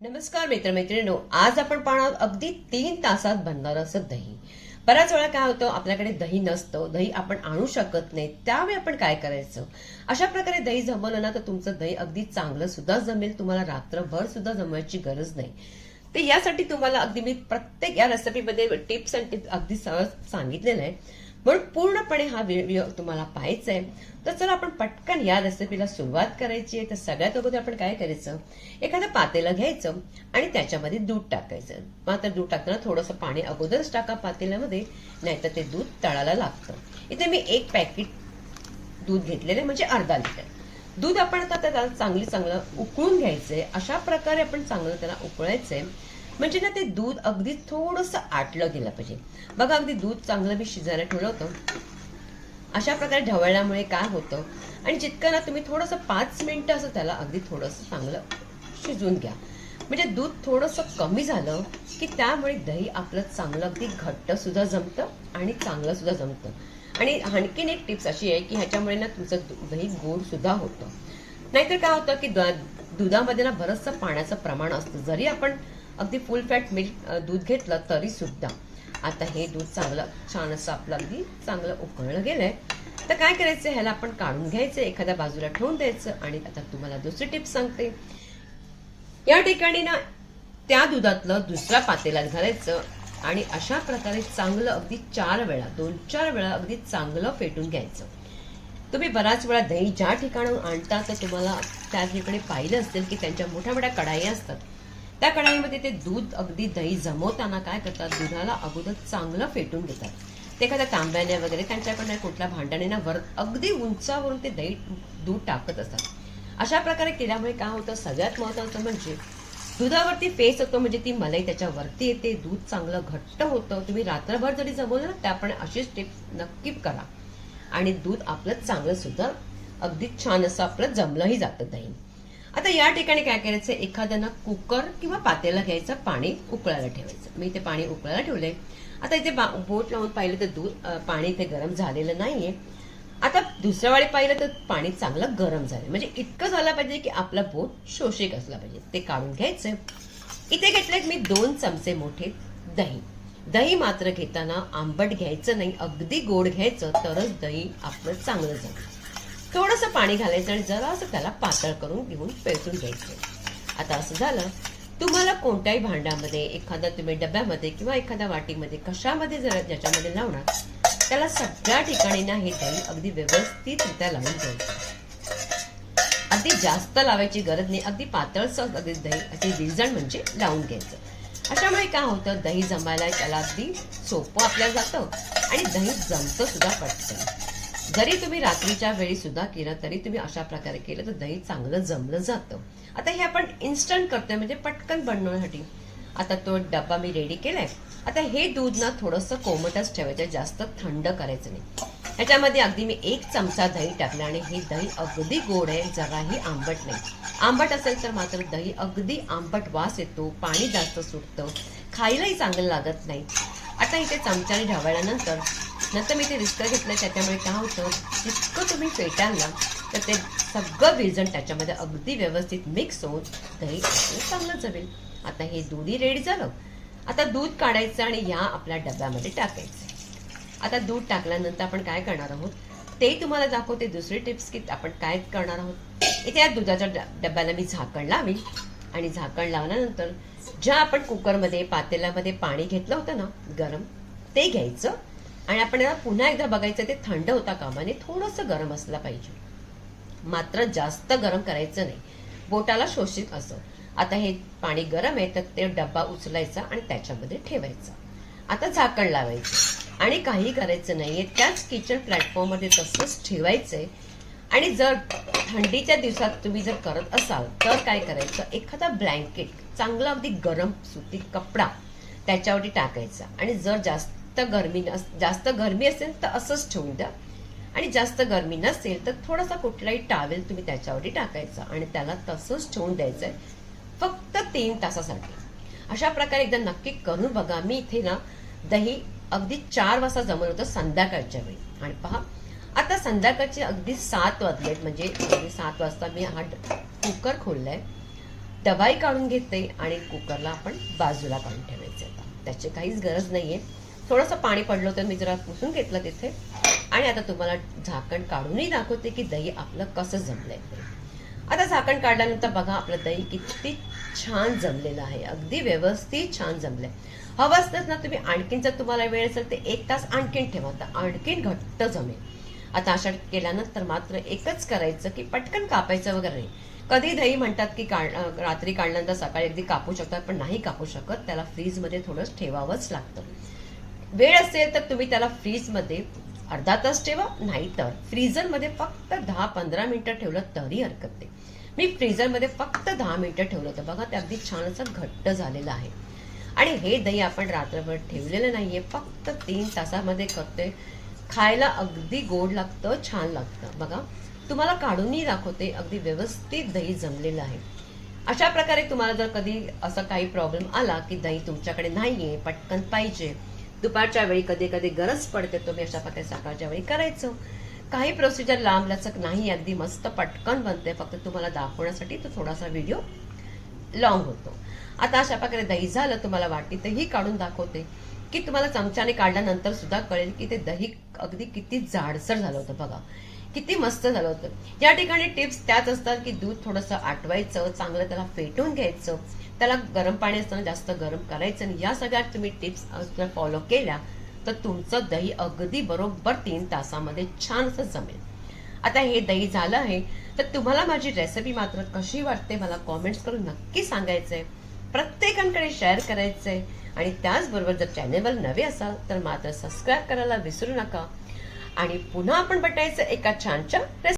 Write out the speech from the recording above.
नमस्कार मित्रमैत्रिणींनो आज आपण पाहणार अगदी तीन तासात बनणार असं दही. बऱ्याच वेळा काय होतं आपल्याकडे दही नसतं दही आपण आणू शकत नाही त्यावेळी आपण काय करायचं? अशा प्रकारे दही जमवलं ना तर तुमचं दही अगदी चांगलं सुद्धा जमेल तुम्हाला रात्रभर सुद्धा जमवायची गरज नाही. तर यासाठी तुम्हाला अगदी मी प्रत्येक या रेसिपीमध्ये टिप्स अँड टिप्स अगदी सहज सांगितलेलं आहे. म्हणून पूर्णपणे हा व्हिडिओ तुम्हाला पाहायचा आहे तर चला आपण पटकन या रेसिपीला सुरुवात करायची आहे तर सगळ्यात अगोदर आपण काय करायचं? एखादं पातेलं घ्यायचं आणि त्याच्यामध्ये दूध टाकायचं. मात्र दूध टाकताना थोडंसं पाणी अगोदरच टाका पातेल्यामध्ये नाहीतर ते दूध तळायला लागतं. इथे मी एक पॅकेट दूध घेतलेलं आहे म्हणजे अर्धा लिटर दूध आपण आता त्याला चांगली चांगलं उकळून घ्यायचंय. अशा प्रकारे आपण चांगलं त्याला उकळायचंय. म्हणजे ना ते दूध अगदी थोडस आटलं गेलं पाहिजे. बघा अगदी दूध चांगलं मी शिजायला ठेवलं होतं. अशा प्रकारे ढवळल्यामुळे काय होतं? आणि जितकं ना तुम्ही थोडंसं पाच मिनिटं असं त्याला अगदी थोडंसं चांगलं शिजून घ्या. म्हणजे दूध थोडंसं कमी झालं की त्यामुळे दही आपलं चांगलं अगदी घट्ट सुद्धा जमतं आणि चांगलं सुद्धा जमतं. आणि आणखीन एक टिप्स अशी आहे की ह्याच्यामुळे ना तुमचं दु- दही गोड सुद्धा होतं. नाहीतर काय होतं की द- दुधामध्ये ना बरंचसं पाण्याचं प्रमाण असतं. जरी आपण अगदी फुल फॅट मिल्क दूध घेतलं तरी सुद्धा आता हे दूध चांगलं छान असं आपलं अगदी चांगलं उकळलं गेलंय. तर काय करायचं ह्याला आपण काढून घ्यायचं एखाद्या बाजूला ठेवून द्यायचं आणि आता तुम्हाला दुसरी टिप्स सांगते. या ठिकाणी ना त्या दुधातलं दुसऱ्या पातेल्यात घालायचं आणि अशा प्रकारे चांगलं अगदी चार वेळा दोन चार वेळा अगदी चांगलं फेटून घ्यायचं. तुम्ही बराच वेळा दही ज्या ठिकाणाहून आणता तर तुम्हाला त्या ठिकाणी पाहिलं असेल की त्यांच्या मोठ्या मोठ्या कढाई असतात. त्या कढाईमध्ये ते दूध अगदी दही जमवताना काय करतात? दुधाला अगोदर चांगलं फेटून घेतात ते एखाद्या तांब्याने वगैरे त्यांच्याकडनं कुठल्या भांड्याने ना वर अगदी उंचावरून ते दही दूध टाकत असतात. अशा प्रकारे केल्यामुळे काय होतं? सगळ्यात महत्त्वाचं म्हणजे दुधावरती फेस होतो म्हणजे ती मलाई त्याच्यावरती येते दूध चांगलं घट्ट होतं. तुम्ही रात्रभर जरी जमवलं ना त्या पण अशीच टिप नक्की करा. आणि दूध आपलं चांगलं सुद्धा अगदी छान असं आपलं जमलंही जातं दही. आता या ठिकाणी काय करायचं? एखाद्यानं कुकर किंवा पातेला घ्यायचं पाणी उकळायला ठेवायचं. मी ते पाणी उकळायला ठेवलंय. आता इथे बा- बोट लावून पाहिलं तर दूध पाणी इथे गरम झालेलं नाहीये. आता दुसऱ्या वेळी पाहिलं तर पाणी चांगलं गरम झालं म्हणजे इतकं झालं पाहिजे की आपला बोट शोषिक असला पाहिजे. ते काढून घ्यायचं. इथे घेतलेत मी दोन चमचे मोठे दही. दही मात्र घेताना आंबट घ्यायचं नाही. अगदी गोड घ्यायचं तरच दही आपलं चांगलं झालं थोडंसं पाणी घालायचं आणि जरासं त्याला पातळ करून घेऊन पेटून घ्यायचं. आता असं झालं तुम्हाला कोणत्याही भांड्यामध्ये एखाद्या तुम्ही डब्यामध्ये किंवा एखाद्या वाटीमध्ये कशामध्ये जर ज्याच्यामध्ये लावणार त्याला सगळ्या ठिकाणी ना हे दही अगदी व्यवस्थितरित्या लावून घ्यायचं अगदी जास्त लावायची गरज नाही अगदी पातळसं अगदी दही अगदी विरजण म्हणजे लावून घ्यायचं. अशामुळे काय होतं दही जमायला त्याला अगदी सोपं आपल्याला जातं आणि दही जमतं सुद्धा पटतं जरी तुम्ही रात्रीच्या वेळी सुद्धा केलं तरी तुम्ही अशा प्रकारे केलं तर दही चांगलं जमलं जातं. आता हे आपण इन्स्टंट करतोय म्हणजे पटकन बनवण्यासाठी. आता तो डब्बा मी रेडी केलाय. आता हे दूध ना थोडंसं कोमटच ठेवायचं जास्त थंड करायचं नाही. ह्याच्यामध्ये अगदी मी एक चमचा दही टाकला आणि हे दही अगदी गोड आहे जराही आंबट नाही. आंबट असेल तर मात्र दही अगदी आंबट वास येतो पाणी जास्त सुटतं खायलाही चांगलं लागत नाही. आता इथे चमच्याने ढवळल्यानंतर नंतर मी ते रिस्क घेतलं त्याच्यामुळे काय होतं जितकं तुम्ही फेटाल ना तर ते सगळं विरजण त्याच्यामध्ये अगदी व्यवस्थित मिक्स होऊन दही चांगलं जमेल. आता हे दूधही रेडी झालं. आता दूध काढायचं आणि या आपल्या डब्यामध्ये टाकायचं. आता दूध टाकल्यानंतर आपण काय करणार आहोत? ते तुम्हाला दाखवते दुसरी टिप्स की आपण काय करणार आहोत. इथे या दुधाच्या ड- डब्याला मी झाकण लावी आणि झाकण लावल्यानंतर ज्या आपण कुकरमध्ये पातेल्यामध्ये पाणी घेतलं होतं ना गरम ते घ्यायचं. आणि आपण याला पुन्हा एकदा बघायचं ते थंड होता कामाने थोडंसं गरम असलं पाहिजे. मात्र जास्त गरम करायचं नाही. बोटाला शोषित असं. आता हे पाणी गरम आहे तर ते डब्बा उचलायचा आणि त्याच्यामध्ये ठेवायचा. आता झाकण लावायचं. आणि काही करायचं नाहीये. त्याच किचन प्लॅटफॉर्ममध्ये तसंच ठेवायचंय. आणि जर थंडीच्या दिवसात तुम्ही जर करत असाल तर काय करायचं? एखादा ब्लँकेट चांगला अगदी गरम सुती कपडा त्याच्यावरती टाकायचा. आणि जर जास्त गरमी नस जास्त गरमी असेल तर असंच ठेवून द्या. आणि जास्त गरमी नसेल तर थोडासा कुठलाही टावेल तुम्ही त्याच्यावरती टाकायचा आणि त्याला तसंच ठेवून द्यायचंय. फक्त तीन तासासाठी. अशा प्रकारे एकदा नक्की करून बघा. मी इथे ना दही अगदी चार वाजता जमलं होतं संध्याकाळच्या वेळी. आणि पहा आता संध्याकाळचे अगदी सात वाजलेत म्हणजे अगदी सात वाजता मी हा कुकर खोललाय. दबाई काढून घेते आणि कुकरला आपण बाजूला काढून ठेवायचं आता त्याची काहीच गरज नाहीये. थोडंसं पाणी पडलं होतं मी जरा पुसून घेतलं तिथे. आणि आता तुम्हाला झाकण काढूनही दाखवते की दही आपलं कसं जमलंय. आता झाकण काढल्यानंतर बघा आपलं दही किती छान जमलेलं आहे. अगदी व्यवस्थित छान जमलंय. हवं असतंच ना तुम्ही आणखीन जर तुम्हाला वेळ असेल तर एक तास आणखीन ठेवा तर आणखीन घट्ट जमेल. आता अशा केल्यानंतर मात्र एकच करायचं की पटकन कापायचं वगैरे नाही. कधी दही म्हणतात की काढ रात्री काढल्यानंतर सकाळी अगदी कापू शकतात पण नाही कापू शकत. त्याला फ्रीजमध्ये थोडंच ठेवावंच लागतं. वेळ असेल तर तुम्ही त्याला फ्रीजमध्ये अर्धा तास ठेवा नाही तर फ्रीझरमध्ये फक्त दहा पंधरा मिनिटं ठेवलं तरी हरकत नाही. मी फ्रीझरमध्ये फक्त दहा मिनिटं ठेवलं होतं. बघा ते अगदी छान असं घट्ट झालेलं आहे. आणि हे दही आपण रात्रभर ठेवलेलं नाहीये. फक्त तीन तासामध्ये करतोय. खायला अगदी गोड लागतं छान लागतं. बघा तुम्हाला काढूनही दाखवते अगदी व्यवस्थित दही जमलेलं आहे. अशा प्रकारे तुम्हाला जर कधी असा काही प्रॉब्लेम आला की दही तुमच्याकडे नाहीये पटकन पाहिजे दुपारच्या वेळी कधी कधी गरज पडते तुम्ही अशा प्रकारे सकाळच्या वेळी करायचं. काही प्रोसिजर लांब लचक नाही अगदी मस्त पटकन बनते फक्त तुम्हाला दाखवण्यासाठी तो थोडासा व्हिडिओ लॉंग होतो. आता अशा प्रकारे दही झालं तुम्हाला वाटते तर ही काढून दाखवते. की तुम्हाला चमच्याने काढल्यानंतर सुद्धा कळेल की ते दही अगदी किती जाडसर झालं होतं बघा. किती मस्त झालं होतं. या ठिकाणी टिप्स त्याच असतात की दूध थोडंसं आटवायचं चांगलं त्याला फेटून घ्यायचं त्याला गरम पाणी असताना जास्त गरम करायचं आणि या सगळ्यात तुम्ही टिप्स जर फॉलो केल्या तर तुमचं दही अगदी बरोबर तीन तासामध्ये छान असं जमेल. आता हे दही झालं आहे तर तुम्हाला माझी रेसिपी मात्र कशी वाटते मला कॉमेंट्स करून नक्की सांगायचंय. प्रत्येकांकडे शेअर करायचंय आणि त्याचबरोबर जर चॅनेलवर नवे असाल तर मात्र सबस्क्राईब करायला विसरू नका. आणि पुन्हा आपण भेटायचं एका छानच्या